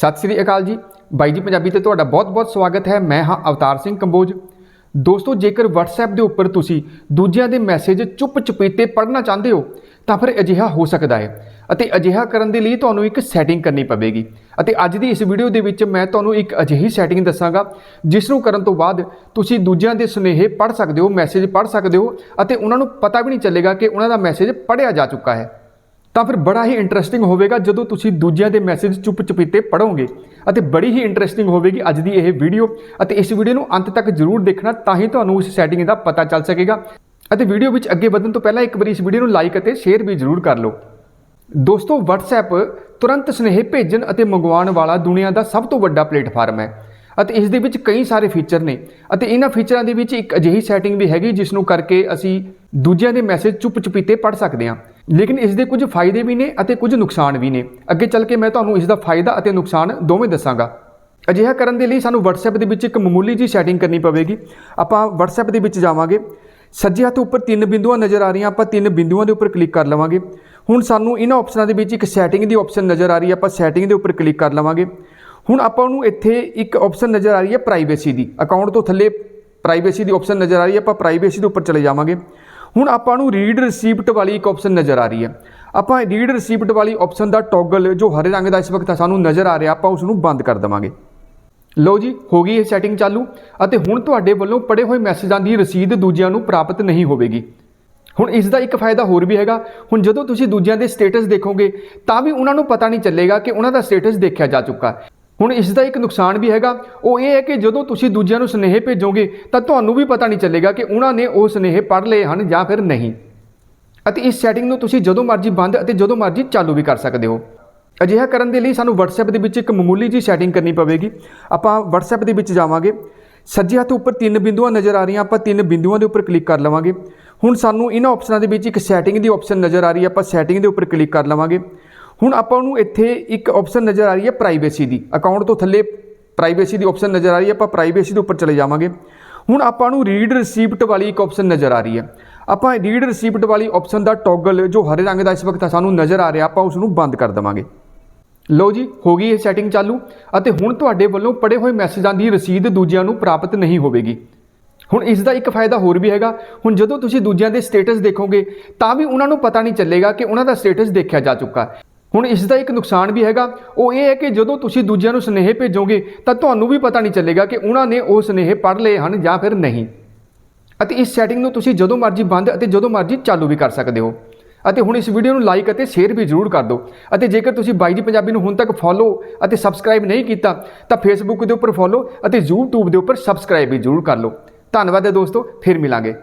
ਸਤਿ ਸ੍ਰੀ ਅਕਾਲ ਜੀ। ਬਾਈ ਜੀ, ਪੰਜਾਬੀ ਤੇ ਤੁਹਾਡਾ ਬਹੁਤ-ਬਹੁਤ ਸਵਾਗਤ ਹੈ। ਮੈਂ ਹਾਂ ਅਵਤਾਰ ਸਿੰਘ ਕੰਬੋਜ। ਦੋਸਤੋ, ਜੇਕਰ WhatsApp ਦੇ ਉੱਪਰ ਤੁਸੀਂ ਦੂਜਿਆਂ ਦੇ ਮੈਸੇਜ ਚੁੱਪ-ਚੁਪੀਤੇ ਪੜ੍ਹਨਾ ਚਾਹੁੰਦੇ ਹੋ, ਤਾਂ ਫਿਰ ਅਜਿਹਾ ਹੋ ਸਕਦਾ ਹੈ ਅਤੇ ਅਜਿਹਾ ਕਰਨ ਦੇ ਲਈ ਤੁਹਾਨੂੰ ਇੱਕ ਸੈਟਿੰਗ ਕਰਨੀ ਪਵੇਗੀ। ਅਤੇ ਅੱਜ ਦੀ ਇਸ ਵੀਡੀਓ ਦੇ ਵਿੱਚ ਮੈਂ ਤੁਹਾਨੂੰ ਇੱਕ ਅਜਿਹੀ ਸੈਟਿੰਗ ਦੱਸਾਂਗਾ, ਜਿਸ ਨੂੰ ਕਰਨ ਤੋਂ ਬਾਅਦ ਤੁਸੀਂ ਦੂਜਿਆਂ ਦੇ ਸੁਨੇਹੇ ਪੜ੍ਹ ਸਕਦੇ ਹੋ ਮੈਸੇਜ ਪੜ੍ਹ ਸਕਦੇ ਹੋ ਅਤੇ ਉਹਨਾਂ ਨੂੰ ਪਤਾ ਵੀ ਨਹੀਂ ਚੱਲੇਗਾ ਕਿ ਉਹਨਾਂ ਦਾ ਮੈਸੇਜ ਪੜ੍ਹਿਆ ਜਾ ਚੁੱਕਾ ਹੈ। ਤਾਂ ਫਿਰ ਬੜਾ ਹੀ ਇੰਟਰਸਟਿੰਗ ਹੋਵੇਗਾ ਜਦੋਂ ਤੁਸੀਂ ਦੂਜਿਆਂ ਦੇ ਮੈਸੇਜ ਚੁੱਪ-ਚੁਪੀਤੇ ਪੜੋਗੇ ਅਤੇ ਬੜੀ ਹੀ ਇੰਟਰਸਟਿੰਗ ਹੋਵੇਗੀ ਅੱਜ ਦੀ ਇਹ ਵੀਡੀਓ ਅਤੇ ਇਸ ਵੀਡੀਓ ਨੂੰ ਅੰਤ ਤੱਕ ਜ਼ਰੂਰ ਦੇਖਣਾ, ਤਾਂ ਹੀ ਤੁਹਾਨੂੰ ਇਸ ਸੈਟਿੰਗ ਦਾ ਪਤਾ ਚੱਲ ਸਕੇਗਾ। ਅਤੇ ਵੀਡੀਓ ਵਿੱਚ ਅੱਗੇ ਵਧਣ ਤੋਂ ਪਹਿਲਾਂ ਇੱਕ ਵਾਰੀ ਇਸ ਵੀਡੀਓ ਨੂੰ ਲਾਈਕ ਅਤੇ ਸ਼ੇਅਰ ਵੀ ਜ਼ਰੂਰ ਕਰ ਲਓ। ਦੋਸਤੋ, WhatsApp ਤੁਰੰਤ ਸੁਨੇਹੇ ਭੇਜਣ ਅਤੇ ਮੰਗਵਾਉਣ ਵਾਲਾ ਦੁਨੀਆ ਦਾ ਸਭ ਤੋਂ ਵੱਡਾ ਪਲੇਟਫਾਰਮ ਹੈ। ਅਤੇ ਇਸ ਦੇ ਵਿੱਚ ਕਈ ਸਾਰੇ ਫੀਚਰ ਨੇ। ਅਤੇ ਇਹਨਾਂ ਫੀਚਰਾਂ ਦੇ ਵਿੱਚ ਇੱਕ ਅਜਿਹੀ ਸੈਟਿੰਗ ਵੀ ਹੈਗੀ ਜਿਸ ਨੂੰ ਕਰਕੇ ਅਸੀਂ ਦੂਜਿਆਂ ਦੇ ਮੈਸੇਜ ਚੁੱਪ-ਚੁਪੀਤੇ ਪੜ੍ਹ ਸਕਦੇ ਹਾਂ। ਲੇਕਿਨ ਇਸ ਦੇ ਕੁਝ ਫਾਇਦੇ ਵੀ ਨੇ ਅਤੇ ਕੁਝ ਨੁਕਸਾਨ ਵੀ ਨੇ। ਅੱਗੇ ਚੱਲ ਕੇ ਮੈਂ ਤੁਹਾਨੂੰ ਇਸ ਦਾ ਫਾਇਦਾ ਅਤੇ ਨੁਕਸਾਨ ਦੋਵੇਂ ਦੱਸਾਂਗਾ। ਅਜਿਹਾ ਕਰਨ ਦੇ ਲਈ ਸਾਨੂੰ WhatsApp ਦੇ ਵਿੱਚ ਇੱਕ ਮਾਮੂਲੀ ਜੀ ਸੈਟਿੰਗ ਕਰਨੀ ਪਵੇਗੀ। ਆਪਾਂ WhatsApp ਦੇ ਵਿੱਚ ਜਾਵਾਂਗੇ। ਸੱਜੇ ਹੱਥ ਉੱਪਰ ਤਿੰਨ ਬਿੰਦੂਆਂ ਨਜ਼ਰ ਆ ਰਹੀਆਂ, ਆਪਾਂ ਤਿੰਨ ਬਿੰਦੂਆਂ ਦੇ ਉੱਪਰ ਕਲਿੱਕ ਕਰ ਲਵਾਂਗੇ। ਹੁਣ ਸਾਨੂੰ ਇਹਨਾਂ ਆਪਸ਼ਨਾਂ ਦੇ ਵਿੱਚ ਇੱਕ ਸੈਟਿੰਗ ਦੀ ਆਪਸ਼ਨ ਨਜ਼ਰ ਆ ਰਹੀ ਹੈ, ਆਪਾਂ ਸੈਟਿੰਗ ਦੇ ਉੱਪਰ ਕਲਿੱਕ ਕਰ ਲਵਾਂਗੇ। ਹੁਣ ਆਪਾਂ ਨੂੰ ਇੱਥੇ ਇੱਕ ਆਪਸ਼ਨ ਨਜ਼ਰ ਆ ਰਹੀ ਹੈ ਪ੍ਰਾਈਵੇਸੀ ਦੀ। ਅਕਾਊਂਟ ਤੋਂ ਥੱਲੇ ਪ੍ਰਾਈਵੇਸੀ ਦੀ ਆਪਸ਼ਨ ਨਜ਼ਰ ਆ ਰਹੀ ਹੈ, ਆਪਾਂ ਪ੍ਰਾਈਵੇਸੀ ਦੇ ਉੱਪਰ ਚਲੇ ਜਾਵਾਂਗੇ। ਹੁਣ ਆਪਾਂ ਨੂੰ ਰੀਡ ਰਿਸੀਪਟ ਵਾਲੀ ਇੱਕ ਆਪਸ਼ਨ ਨਜ਼ਰ ਆ ਰਹੀ ਹੈ। ਆਪਾਂ ਰੀਡ ਰਿਸੀਪਟ ਵਾਲੀ ਆਪਸ਼ਨ ਦਾ ਟੌਗਲ ਜੋ ਹਰੇ ਰੰਗ ਦਾ ਇਸ ਵਕਤ ਸਾਨੂੰ ਨਜ਼ਰ ਆ ਰਿਹਾ, ਆਪਾਂ ਉਸ ਨੂੰ ਬੰਦ ਕਰ ਦੇਵਾਂਗੇ। ਲਓ ਜੀ, ਹੋ ਗਈ ਇਹ ਸੈਟਿੰਗ ਚਾਲੂ ਅਤੇ ਹੁਣ ਤੁਹਾਡੇ ਵੱਲੋਂ ਪੜੇ ਹੋਏ ਮੈਸੇਜਾਂ ਦੀ ਰਸੀਦ ਦੂਜਿਆਂ ਨੂੰ ਪ੍ਰਾਪਤ ਨਹੀਂ ਹੋਵੇਗੀ। ਹੁਣ ਇਸ ਦਾ ਇੱਕ ਫਾਇਦਾ ਹੋਰ ਵੀ ਹੈਗਾ, ਹੁਣ ਜਦੋਂ ਤੁਸੀਂ ਦੂਜਿਆਂ ਦੇ ਸਟੇਟਸ ਦੇਖੋਗੇ, ਤਾਂ ਵੀ ਉਹਨਾਂ ਨੂੰ ਪਤਾ ਨਹੀਂ ਚੱਲੇਗਾ ਕਿ ਉਹਨਾਂ ਦਾ ਸਟੇਟਸ ਦੇਖਿਆ ਜਾ ਚੁੱਕਾ। ਹੁਣ ਇਸ ਦਾ ਇੱਕ ਨੁਕਸਾਨ ਵੀ ਹੈਗਾ। ਉਹ ਇਹ ਹੈ ਕਿ ਜਦੋਂ ਤੁਸੀਂ ਦੂਜਿਆਂ ਨੂੰ ਸੁਨੇਹੇ ਭੇਜੋਗੇ, ਤਾਂ ਤੁਹਾਨੂੰ ਵੀ ਪਤਾ ਨਹੀਂ ਚੱਲੇਗਾ ਕਿ ਉਹਨਾਂ ਨੇ ਉਹ ਸੁਨੇਹੇ ਪੜ੍ਹ ਲਏ ਹਨ ਜਾਂ ਫਿਰ ਨਹੀਂ। ਅਤੇ ਇਸ ਸੈਟਿੰਗ ਨੂੰ ਤੁਸੀਂ ਜਦੋਂ ਮਰਜ਼ੀ ਬੰਦ ਅਤੇ ਜਦੋਂ ਮਰਜ਼ੀ ਚਾਲੂ ਵੀ ਕਰ ਸਕਦੇ ਹੋ। ਅਜਿਹਾ ਕਰਨ ਦੇ ਲਈ ਸਾਨੂੰ WhatsApp ਦੇ ਵਿੱਚ ਇੱਕ ਮਾਮੂਲੀ ਜੀ ਸੈਟਿੰਗ ਕਰਨੀ ਪਵੇਗੀ। ਆਪਾਂ WhatsApp ਦੇ ਵਿੱਚ ਜਾਵਾਂਗੇ। ਸੱਜੇ ਹੱਥ ਉੱਪਰ ਤਿੰਨ ਬਿੰਦੂਆਂ ਨਜ਼ਰ ਆ ਰਹੀਆਂ, ਆਪਾਂ ਤਿੰਨ ਬਿੰਦੂਆਂ ਦੇ ਉੱਪਰ ਕਲਿੱਕ ਕਰ ਲਵਾਂਗੇ। ਹੁਣ ਸਾਨੂੰ ਇਹਨਾਂ ਆਪਸ਼ਨਾਂ ਦੇ ਵਿੱਚ ਇੱਕ ਸੈਟਿੰਗ ਦੀ ਆਪਸ਼ਨ ਨਜ਼ਰ ਆ ਰਹੀ ਹੈ, ਆਪਾਂ ਸੈਟਿੰਗ ਦੇ ਉੱਪਰ ਕਲਿੱਕ ਕਰ ਲਵਾਂਗੇ। ਹੁਣ ਆਪਾਂ ਨੂੰ ਇੱਥੇ ਇੱਕ ਆਪਸ਼ਨ ਨਜ਼ਰ ਆ ਰਹੀ ਹੈ ਪ੍ਰਾਈਵੇਸੀ ਦੀ। ਅਕਾਊਂਟ ਤੋਂ ਥੱਲੇ ਪ੍ਰਾਈਵੇਸੀ ਦੀ ਆਪਸ਼ਨ ਨਜ਼ਰ ਆ ਰਹੀ ਹੈ, ਆਪਾਂ ਪ੍ਰਾਈਵੇਸੀ ਦੇ ਉੱਪਰ ਚਲੇ ਜਾਵਾਂਗੇ। ਹੁਣ ਆਪਾਂ ਨੂੰ ਰੀਡ ਰਿਸੀਪਟ ਵਾਲੀ ਇੱਕ ਆਪਸ਼ਨ ਨਜ਼ਰ ਆ ਰਹੀ ਹੈ। ਆਪਾਂ ਰੀਡ ਰਿਸੀਪਟ ਵਾਲੀ ਆਪਸ਼ਨ ਦਾ ਟੌਗਲ ਜੋ ਹਰੇ ਰੰਗ ਦਾ ਇਸ ਵਕਤ ਸਾਨੂੰ ਨਜ਼ਰ ਆ ਰਿਹਾ, ਆਪਾਂ ਉਸ ਨੂੰ ਬੰਦ ਕਰ ਦੇਵਾਂਗੇ। ਲਓ ਜੀ, ਹੋ ਗਈ ਇਹ ਸੈਟਿੰਗ ਚਾਲੂ ਅਤੇ ਹੁਣ ਤੁਹਾਡੇ ਵੱਲੋਂ ਪੜੇ ਹੋਏ ਮੈਸੇਜਾਂ ਦੀ ਰਸੀਦ ਦੂਜਿਆਂ ਨੂੰ ਪ੍ਰਾਪਤ ਨਹੀਂ ਹੋਵੇਗੀ। ਹੁਣ ਇਸ ਦਾ ਇੱਕ ਫਾਇਦਾ ਹੋਰ ਵੀ ਹੈਗਾ, ਹੁਣ ਜਦੋਂ ਤੁਸੀਂ ਦੂਜਿਆਂ ਦੇ ਸਟੇਟਸ ਦੇਖੋਗੇ, ਤਾਂ ਵੀ ਉਹਨਾਂ ਨੂੰ ਪਤਾ ਨਹੀਂ ਚੱਲੇਗਾ ਕਿ ਉਹਨਾਂ ਦਾ ਸਟੇਟਸ ਦੇਖਿਆ ਜਾ ਚੁੱਕਾ। ਹੁਣ ਇਸ ਦਾ ਇੱਕ ਨੁਕਸਾਨ ਵੀ ਹੈਗਾ। ਉਹ ਇਹ ਹੈ ਕਿ ਜਦੋਂ ਤੁਸੀਂ ਦੂਜਿਆਂ ਨੂੰ ਸੁਨੇਹੇ ਭੇਜੋਗੇ, ਤਾਂ ਤੁਹਾਨੂੰ ਵੀ ਪਤਾ ਨਹੀਂ ਚੱਲੇਗਾ ਕਿ ਉਹਨਾਂ ਨੇ ਉਹ ਸੁਨੇਹੇ ਪੜ੍ਹ ਲਏ ਹਨ ਜਾਂ ਫਿਰ ਨਹੀਂ। ਅਤੇ ਇਸ ਸੈਟਿੰਗ ਨੂੰ ਤੁਸੀਂ ਜਦੋਂ ਮਰਜ਼ੀ ਬੰਦ ਅਤੇ ਜਦੋਂ ਮਰਜ਼ੀ ਚਾਲੂ ਵੀ ਕਰ ਸਕਦੇ ਹੋ। ਅਤੇ ਹੁਣ ਇਸ ਵੀਡੀਓ ਨੂੰ ਲਾਈਕ ਅਤੇ ਸ਼ੇਅਰ ਵੀ ਜ਼ਰੂਰ ਕਰ ਦਿਓ। ਅਤੇ ਜੇਕਰ ਤੁਸੀਂ ਬਾਈ ਜੀ ਪੰਜਾਬੀ ਨੂੰ ਹੁਣ ਤੱਕ ਫੋਲੋ ਅਤੇ ਸਬਸਕ੍ਰਾਈਬ ਨਹੀਂ ਕੀਤਾ, ਤਾਂ ਫੇਸਬੁੱਕ ਦੇ ਉੱਪਰ ਫੋਲੋ ਅਤੇ YouTube ਦੇ ਉੱਪਰ ਸਬਸਕ੍ਰਾਈਬ ਵੀ ਜ਼ਰੂਰ ਕਰ ਲਓ। ਧੰਨਵਾਦ ਹੈ ਦੋਸਤੋ, ਫਿਰ ਮਿਲਾਂਗੇ।